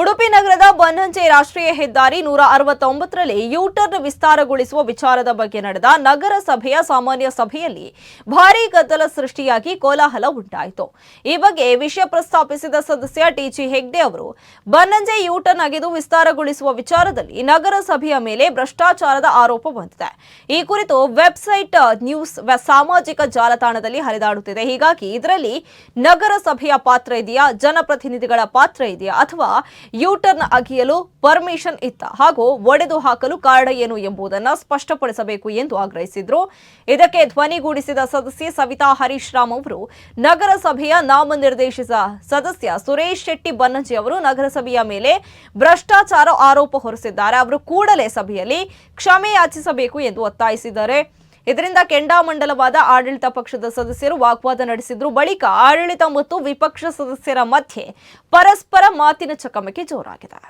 ಉಡುಪಿ ನಗರದ ಬನ್ನಂಜೆ ರಾಷ್ಟ್ರೀಯ ಹೆದ್ದಾರಿ ನೂರ ಅರವತ್ತೊಂಬತ್ತರಲ್ಲಿ ಯೂಟರ್ನ್ ವಿಸ್ತಾರಗೊಳಿಸುವ ವಿಚಾರದ ಬಗ್ಗೆ ನಡೆದ ನಗರ ಸಭೆಯ ಸಾಮಾನ್ಯ ಸಭೆಯಲ್ಲಿ ಭಾರೀ ಗದ್ದಲ ಸೃಷ್ಟಿಯಾಗಿ ಕೋಲಾಹಲ ಉಂಟಾಯಿತು. ಈ ಬಗ್ಗೆ ವಿಷಯ ಪ್ರಸ್ತಾಪಿಸಿದ ಸದಸ್ಯ ಟಿಜಿ ಹೆಗ್ಡೆ ಅವರು, ಬನ್ನಂಜೆ ಯೂಟರ್ನ್ ಅಗೆದು ವಿಸ್ತಾರಗೊಳಿಸುವ ವಿಚಾರದಲ್ಲಿ ನಗರ ಸಭೆಯ ಮೇಲೆ ಭ್ರಷ್ಟಾಚಾರದ ಆರೋಪ ಬಂದಿದೆ. ಈ ಕುರಿತು ವೆಬ್ಸೈಟ್ ನ್ಯೂಸ್ ಸಾಮಾಜಿಕ ಜಾಲತಾಣದಲ್ಲಿ ಹರಿದಾಡುತ್ತಿದೆ. ಹೀಗಾಗಿ ಇದರಲ್ಲಿ ನಗರ ಸಭೆಯ ಪಾತ್ರ ಇದೆಯಾ, ಜನಪ್ರತಿನಿಧಿಗಳ ಪಾತ್ರ ಇದೆಯಾ ಅಥವಾ ಯೂಟರ್ನ್ ಅಗಿಯಲು ಪರ್ಮಿಷನ್ ಇತ್ತ ಹಾಗೂ ಒಡೆದು ಹಾಕಲು ಕಾರಣ ಏನು ಎಂಬುದನ್ನು ಸ್ಪಷ್ಟಪಡಿಸಬೇಕು ಎಂದು ಆಗ್ರಹಿಸಿದ್ರು. ಇದಕ್ಕೆ ಧ್ವನಿಗೂಡಿಸಿದ ಸದಸ್ಯೆ ಸವಿತಾ ಹರೀಶ್ ರಾಮ್ ಅವರು, ನಗರಸಭೆಯ ನಾಮನಿರ್ದೇಶಿತ ಸದಸ್ಯ ಸುರೇಶ್ ಶೆಟ್ಟಿ ಬನ್ನಂಜಿ ಅವರು ನಗರಸಭೆಯ ಮೇಲೆ ಭ್ರಷ್ಟಾಚಾರ ಆರೋಪ ಹೊರಿಸಿದ್ದಾರೆ. ಅವರು ಕೂಡಲೇ ಸಭೆಯಲ್ಲಿ ಕ್ಷಮೆ ಯಾಚಿಸಬೇಕು ಎಂದು ಒತ್ತಾಯಿಸಿದ್ದಾರೆ. ಇದರಿಂದ ಕೆಂಡಾಮಂಡಲವಾದ ಆಡಳಿತ ಪಕ್ಷದ ಸದಸ್ಯರು ವಾಗ್ವಾದ ನಡೆಸಿದ್ರು. ಬಳಿಕ ಆಡಳಿತ ಮತ್ತು ವಿಪಕ್ಷ ಸದಸ್ಯರ ಮಧ್ಯೆ ಪರಸ್ಪರ ಮಾತಿನ ಚಕಮಕಿ ಜೋರಾಗಿದೆ.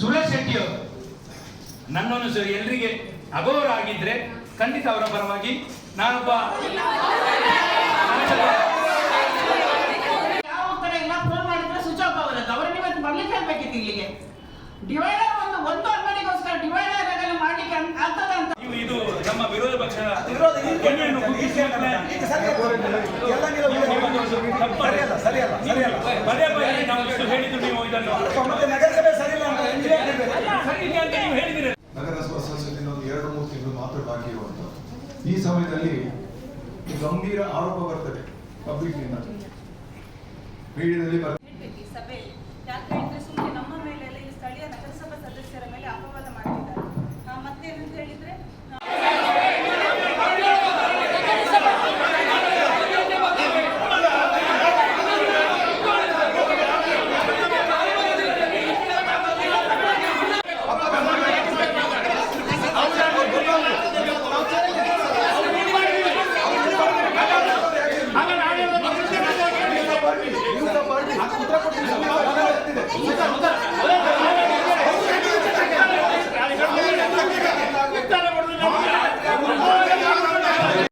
ಸುರೇಶ್ ಶೆಟ್ಟಿ ನನ್ನನ್ನು ಖಂಡಿತ ಅವರ ಪರವಾಗಿ ನಾನೊಬ್ಬ ಯಾವ ಕಡೆ ಇಲ್ಲ ಫೋನ್ ಮಾಡಿದ್ರೆ ಸ್ವಿಚ್ ಆಫ್ ಆಗುತ್ತೆ ಅವ್ರನ್ನ ಇವತ್ತು ಬರ್ಲಿಕ್ಕೆ ಹೇಳ್ಬೇಕಿತ್ತು ಇಲ್ಲಿಗೆ. ಡಿವೈಡರ್ ಪದೇ ಪದೇ ನಾವು ಇಷ್ಟು ಹೇಳಿದ್ದು ನೀವು ಇದನ್ನು ಸರಿ ಇಲ್ಲ ಅಂತ ನೀವು ಹೇಳಿದಿರಿ ನಗರಸಭಾ ಒಂದು ಎರಡು ಮೂರು ತಿಂಗಳು ಮಾತ್ರ ಬಾಕಿ ಈ ಸಮಯದಲ್ಲಿ ಗಂಭೀರ ಆರೋಪ ಬರ್ತದೆ ಪಬ್ಲಿಕ್ನಿಂದ ಮೀಡಿಯಾದಲ್ಲಿ ಬರ್ತದೆ ನಮ್ಮ ಮೇಲೆ ಸ್ಥಳೀಯ ನಗರಸಭಾ ಸದಸ್ಯರ ಮೇಲೆ ಅಪವಾದ ಮಾಡ್ತಿದ್ದಾರೆ 你们干什么干